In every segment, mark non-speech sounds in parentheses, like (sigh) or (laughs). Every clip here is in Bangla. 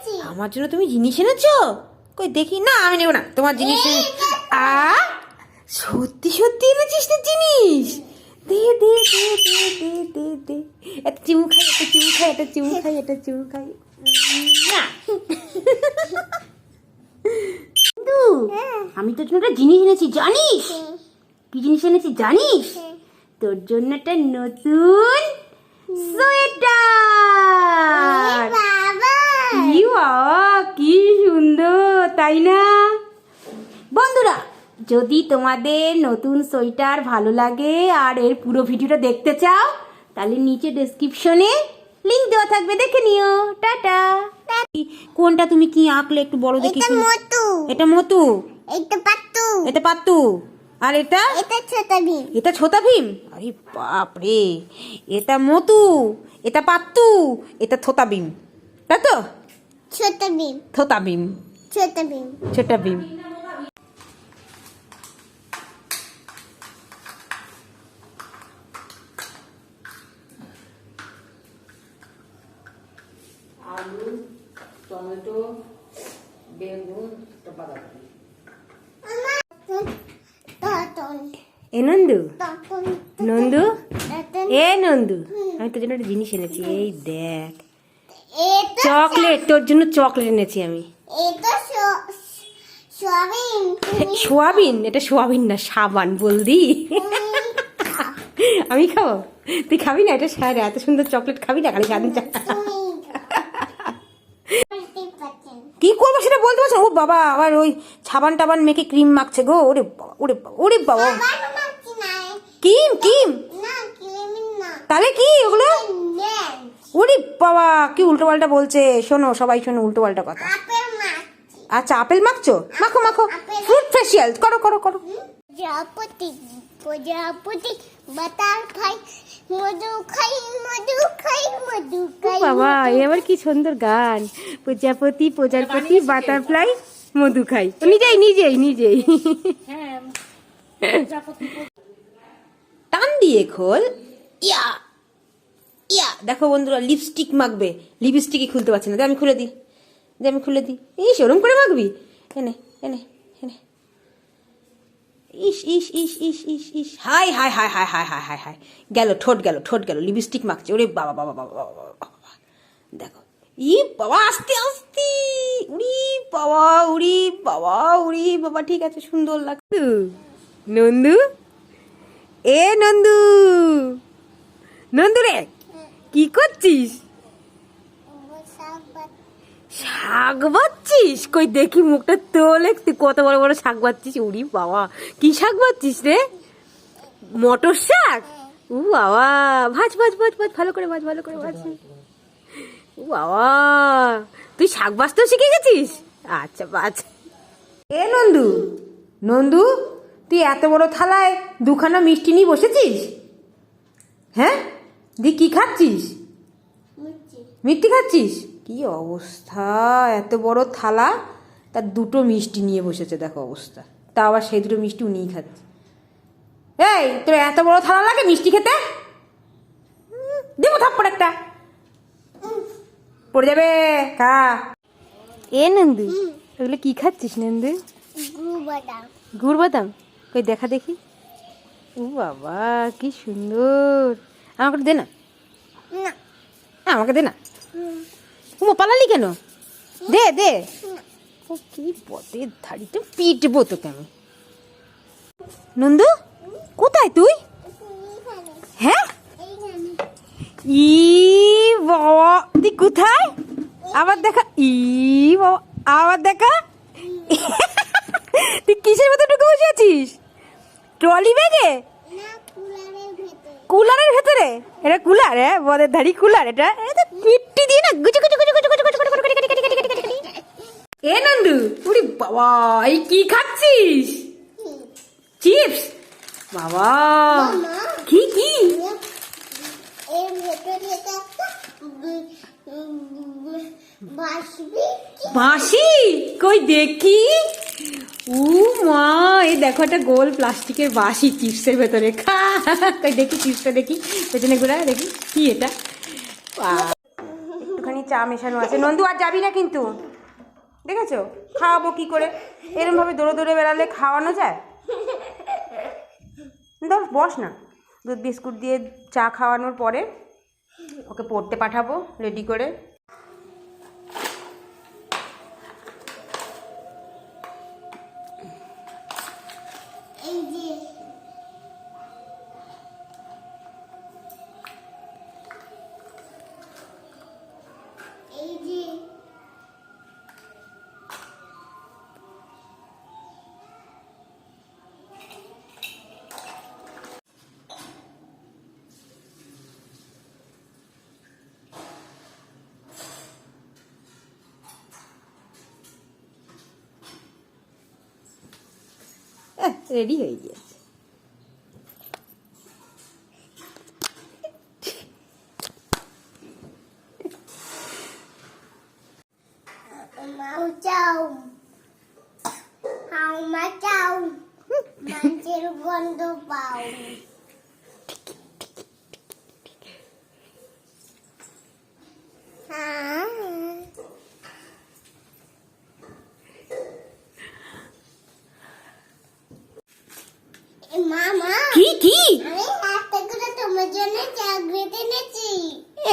এনেছি। আমার জন্য তুমি জিনিস এনেছো? কই দেখি। না আমি নেব না। তোমার জিনিস আ? সত্যি সত্যি এনেছিস তো জিনিস? দে দে দে দে দে দে দে। একটা চুমু খাই একটা চুমু খাই একটা চুমু খাই একটা চুমু খাই। না। আমি তোর জন্য একটা জিনিস এনেছি জানিস? কি জিনিস এনেছি জানিস? তোর জন্য একটা নতুন সোয়েটার বাবা কি বাবা কি সুন্দর তাই না? বন্ধুরা যদি তোমাদের নতুন সোয়েটার ভালো লাগে আর এর পুরো ভিডিওটা দেখতে চাও তাহলে নিচে ডেসক্রিপশনে লিংক দেওয়া থাকবে দেখে নিও। টাটা। কোনটা তুমি কি আঁকলে একটু বড় দেখি এটা শুনি। এটা মতু এটা পাত্তু। এটা পাত্তু? আর এটা? এটা ছোট ভীম। এটা ছোটা ভীম? আরে বাপ রে এটা মতু এটা পাত্তু এটা থোতা ভীম। তাই তো? ছোট ভীম। থোতা ভীম। ছোট ভীম। ছোটা ভীম। আলু টমেটো বেগুন বাঁধাকপি এ নন্দু? নন্দু? এ নন্দু? আমি তোর জন্য একটা জিনিস এনেছি। এই দেখ। চকলেট তোর জন্য চকলেট এনেছি আমি। সয়াবিন (laughs) এটা সোয়াবিন না সাবান বলদি। আমি খাব? তুই খাবি না? এটা সারা এত সুন্দর চকলেট খাবি না? খালি তুমি। (laughs) কি করব সেটা বলতে পারছ ও বাবা আবার ওই সাবান টাবান মেখে ক্রিম মাখছে গো। ওরে ওরে ওরে বাবা। কিম কিম তাহলে কি ওগুলো? ওরে বাবা কি উল্টো পাল্টা বলছে? শোনো সবাই শোনো উল্টো পাল্টা কথা। আচ্ছা আপেল মাখছো? মাখো মাখো। আপেল। ফ্রুট ফেসিয়াল করো করো করো। প্রজাপতি প্রজাপতি বাতার খাই মধু খাই মধু খাই মধু খাই বাবা এ আবার কি সুন্দর গান। প্রজাপতি প্রজাপতি বাটারফ্লাই মধু খাই। নিজেই নিজেই নিজেই। টান দিয়ে খোল। ইয়া। ইয়া, দেখো বন্ধুরা লিপস্টিক মাখবে। লিপস্টিকই খুলতে পারছে না। আমি খুলে দিই। দে, আমি খুলে দিই। ইস, ওরম করে মাখবি? এনে এনে এনে। ইস ইস ইস ইস ইস ইস। হাই হাই হাই হাই হাই হাই হাই হাই। গেল, ঠোঁট গেল ঠোঁট গেল। লিপস্টিক মাখছে। ওরে বাবা বাবা বাবা বাবা বাবা। দেখো। ই, বাবা, আস্তে আস্তে। উড়ি, বাবা উড়ি বাবা উড়ি, বাবা, ঠিক আছে, সুন্দর লাগছে। নন্দু? এ, নন্দু! নন্দু রে! কি করছিস? শাক বাচ্ছিস? কই দেখি মুখটা তোলে তুই কত বড় বড় শাক বাচ্ছিস? উড়ি বাবা, কি শাক বাচ্ছিস রে? মটর শাক? উ বাবা, ভাজ ভাজ ভাজ ভাজ, ভালো করে ভাজ, ভালো করে ভাজ। উ বাবা, তুই শাক বাজতেও শিখে গেছিস? আচ্ছা বাজ এ নন্দু নন্দু, তুই এত বড় থালায় দুখানা মিষ্টি নিয়ে বসেছিস? হ্যাঁ? দি কি খাচ্ছিস? মিষ্টি। খাচ্ছিস? কি অবস্থা এত বড় থালা। তার দুটো মিষ্টি নিয়ে বসেছে দেখো অবস্থা। তা আবার সেই দুটো মিষ্টি উনিই খাচ্ছে। এই তোর এত বড় থালা লাগে মিষ্টি খেতে? দেবো থাপ্পড় একটা। পড়ে যাবে খা। এ নন্দু ওগুলো কি খাচ্ছিস নন্দু? বাদাম গুড় বাদাম কই দেখা দেখি। ও বাবা কি সুন্দর। আমাকে দে না। না। হ্যাঁ, আমাকে দে না। ও পালালি কেন? দে দে। ও কি পথের ধাড়িতে পিটবো তোকে আমি। নন্দু কোথায় তুই? হ্যাঁ? ই বাবা তুই কোথায়? আবার দেখা। ই বাবা আবার দেখা। তুই কিসের ভেতর ঢুকে বসে আছিস? ট্রলি ব্যাগে? কুলারের ভেতরে এটা কুলার হ্যাঁ বদের ধাড়ি কুলার এটা এটা দিয়ে না গুচু গুচু গুচু গুচু গুচু গুচু গুচু গুচু গুচু গুচু গুচু গুচু গুচু এ নন্দু উড়ি বাবা এই কি খাচ্ছিস চিপস বাবা কি কি এর ভেতরে বাঁশি কই দেখি উ মা, এই দেখো একটা গোল প্লাস্টিকের বাঁশি চিপসের ভেতরে। খা দেখি চিপসটা দেখি। পেছনে ঘুরা, দেখি কি এটা। একটুখানি চা মেশানো আছে। নন্দু, আর যাবি না কিন্তু? দেখেছ? খাওয়াবো কি করে? এরমভাবে দৌড়ে দৌড়ে বেড়ালে খাওয়ানো যায়? ধর, বস না। দুধ বিস্কুট দিয়ে চা খাওয়ানোর পরে ওকে পড়তে পাঠাবো, রেডি করে। রেডি হয়ে গিয়েছে মাও চাও হাও মা চাও মাছের গন্ধ পাও হ্যাঁ এ মামা কি কি আমি হাতে করে তোমার জন্য চকলেট এনেছি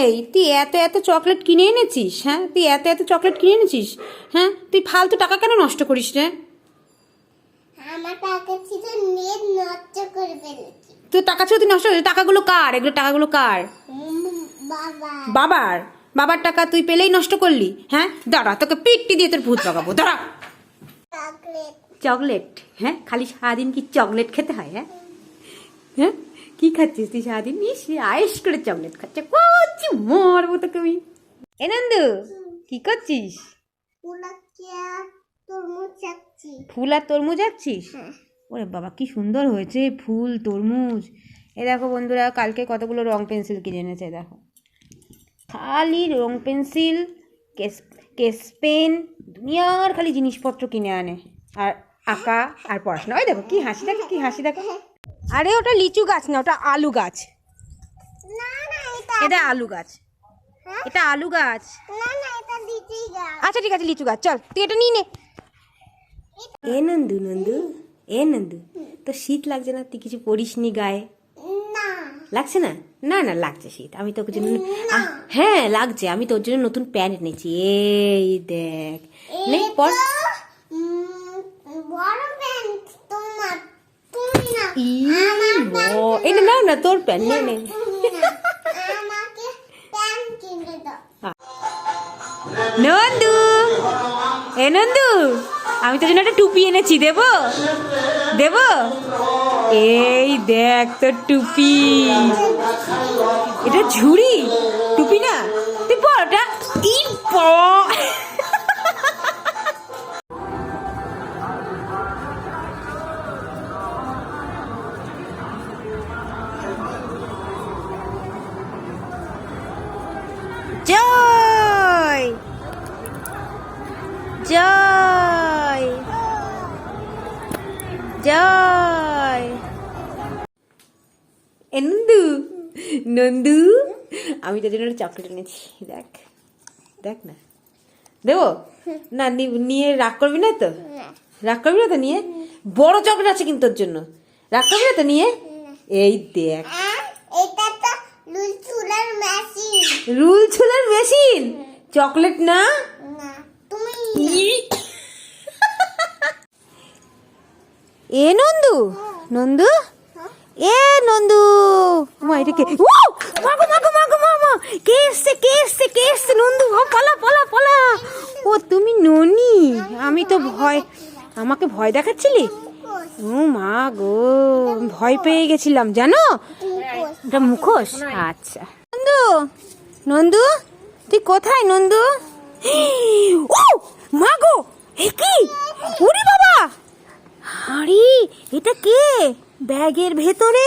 এই তুই এত এত চকলেট কিনে এনেছিস হ্যাঁ? তুই এত এত চকলেট কিনে এনেছিস হ্যাঁ? তুই ফালতু টাকা কেন নষ্ট করিস রে? আমার টাকা ছিল নষ্ট করে ফেলেছি। তুই টাকা ছিল তুই নষ্ট করিস টাকাগুলো কার? এগুলো টাকাগুলো কার? বাবার। বাবার? টাকা তুই পেলেই নষ্ট করলি হ্যাঁ? দাঁড়া তোকে পিটটি দিয়ে তোর ভূত লাগাবো দাঁড়া। চকলেট। চকলেট হ্যাঁ? খালি সারাদিন কি চকলেট খেতে হয় হ্যাঁ? হ্যাঁ? কি খাচ্ছিস তুই সারাদিন নিস আয়েস করে চকলেট খাচ্ছে। কচি মরবো তোকে আমি এ নন্দু কি করছিস? ফুল আর তরমুজ আঁকছিস? হ্যাঁ। ওরে বাবা কি সুন্দর হয়েছে। ফুল তরমুজ। এ দেখো বন্ধুরা কালকে কতগুলো রং পেন্সিল কিনে এনেছে দেখো। খালি রং পেন্সিল কেস কেস পেন দুনিয়ার খালি জিনিসপত্র কিনে আনে। আর আঁকা আর পড়াশোনা। ওই দেখো কি হাসি দেখো কি হাসি দেখো। আরে ওটা লিচু গাছ না ওটা আলু গাছ। না না এটা আলু। গাছ। হ্যাঁ? এটা আলু গাছ। না না এটা দিতেই গাছ। আচ্ছা ঠিক আছে লিচু গাছ চল তুই এটা নিয়ে নে। এ নন্দু নন্দু এ নন্দু তো শীত লাগছে না? তুই কিছু পড়িসনি গায়ে? লাগছে না? না না লাগছে শীত। আমি তোর জন্য আহ, হ্যাঁ লাগছে। আমি তোর জন্য নতুন প্যান্ট এনেছি। এই দেখ। নে পর এটা, উম, বড় প্যান্ট তোমার তুমি না ই নে, নাও না তোর প্যান্ট নে নে নন্দু এ নন্দু আমি তোর জন্য একটা টুপি এনেছি দেব দেব এই দেখ তোর টুপি এটা ঝুড়ি টুপি না জয় এ নন্দু নন্দু আমি তোর জন্য চকলেট এনেছি দেখ দেখ না দেবো না নিয়ে রাগ করবি না তো রাগ করবি না তো নিয়ে বড় চকলেট আছে কিন্তু তোর জন্য রাগ করবি না তো নিয়ে এই দেখ আর এটা তো লুল চুলার মেশিন রুল ছুলার মেশিন চকলেট না না তুমি এ নন্দু নন্দু? এ নন্দু। মা, এটা কে? ও মাগো মাগো মাগো মামা কে এসছে কে এসছে কে এসছে? নন্দু, ও, পালা পালা পালা। ও, তুমি ননি? আমি তো ভয়, আমাকে ভয় দেখাচ্ছিলি? ও, মা গো ভয় পেয়ে গেছিলাম, জানো? এটা মুখোশ? আচ্ছা। নন্দু নন্দু, তুই কোথায়, নন্দু? ও মা গো, এ কি? উরি বাবা! আরে এটা কে? ব্যাগের ভেতরে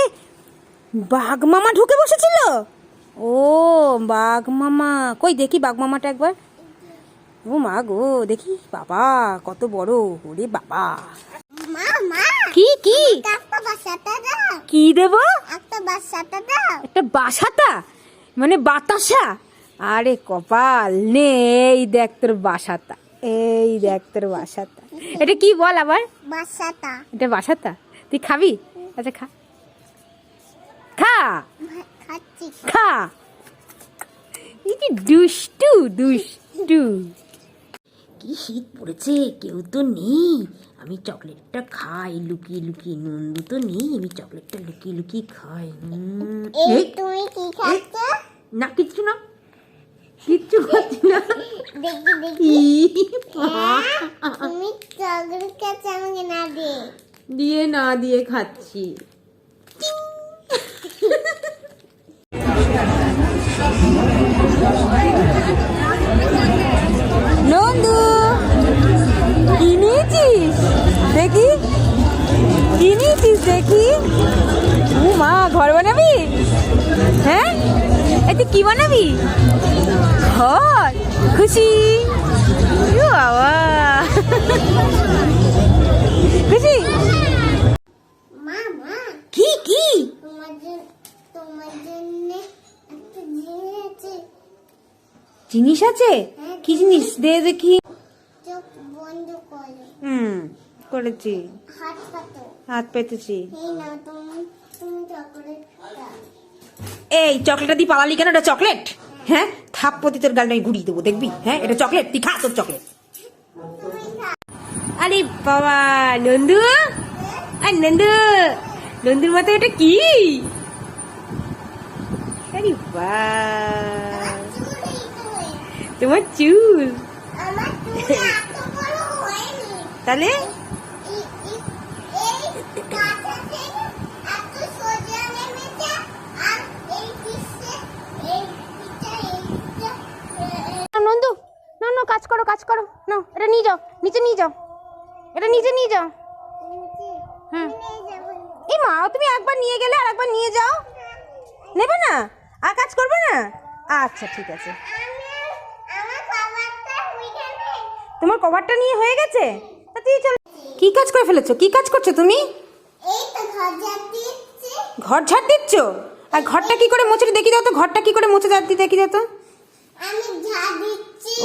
বাঘ মামা ঢুকে বসেছিল? ও বাঘ মামা কই দেখি বাঘ মামাটা একবার। ও মা গো দেখি। বাবা কত বড়। ওরে বাবা। কি কি? কি দেব? একটা বাসাটা মানে বাতাসা? আরে কপাল নে এই দেখ তোর বাসাটা। এই দেখ তোর বাসাটা এটা কি বল আবার? বাসাটা এটা বাসাটা তুই খাবি? আচ্ছা খা। খা! খাচ্ছি। খা! দুষ্টু দুষ্টু। কি শীত পড়েছে কেউ তো নেই। আমি চকলেটটা খাই লুকিয়ে লুকিয়ে নন্দু তো নেই। আমি চকলেটটা লুকিয়ে লুকিয়ে খাই। তুমি কি খাচ্ছ? না কিচ্ছু না। কিচ্ছু খাচ্ছি না। দেখি দেখি। ই, তুমি চকলেট খাচ্ছ আমাকে না দিয়ে দিয়ে না দিয়ে খাচ্ছি। নন্দু কি নিয়েছিস? দেখি। কি নিয়েছিস দেখি? ও মা ঘর বানাবি? হ্যাঁ? এই তুই কি বানাবি? ঘর খুশি ও বাবা খুশি কি কি জিনিস আছে। কি জিনিস? দে দেখি। হুম করেছি। হাত পাতো। হাত পেতেছি। এই চকলেটটা দিয়ে পালালি কেন? এটা চকলেট? হ্যাঁ? থাপ্পতি তোর গালটা আমি ঘুরিয়ে দেবো দেখবি? হ্যাঁ? এটা চকলেট তুই খা তোর চকলেট আরে বাবা নন্দু? আর নন্দু নন্দুর মতো এটা কি? আরে তুমি তোমার চুল। তাহলে এই এই- এই কাঁচা থেকে এত সোজা নেমেছে আর এই পিসে এই পিসটা এইটা নন্দু না না কাজ করো কাজ করো না এটা নিয়ে যাও নিচে নিয়ে যাও এটা নিচে নিয়ে যাও। হুম এই মা তুমি একবার নিয়ে গেলে আর একবার নিয়ে যাও। নেবে না? আর কাজ করবে না? আচ্ছা ঠিক আছে। তোমার কভারটা নিয়ে হয়ে গেছে? তা তুই চল। কি কাজ করে ফেলেছো? কি কাজ করছ তুমি? ঘর ঝাড় দিচ্ছ। আর ঘরটা কি করে মুছে দেখি দাও তো ঘরটা কি করে মুছে দেখি দাও তো।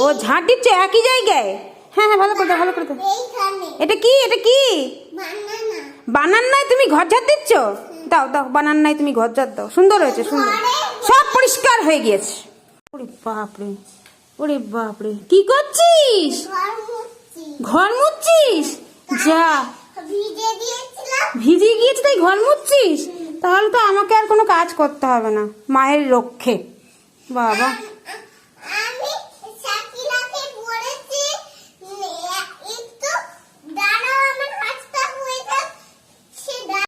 ও ঝাড় দিচ্ছ একই জায়গায়? হ্যাঁ হ্যাঁ ভালো করে দাও ভালো করে দাও। এটা কি? এটা কি? বানান। নাই তুমি ঘর ঝাড় দিচ্ছ? দাও দাও বানান নাই তুমি ঘর ঝাড় দাও। সুন্দর হয়েছে সুন্দর। সব পরিষ্কার হয়ে গিয়েছে। ওরে বাপরে ওরে বাপরে। কি করছিস? ঘর মুছছিস যা। ভিজে গিয়েছে তাই ঘর মুছছিস তাহলে তো আমাকে আর কোনো কাজ করতে হবে না। মায়ের রক্ষে। বাবা।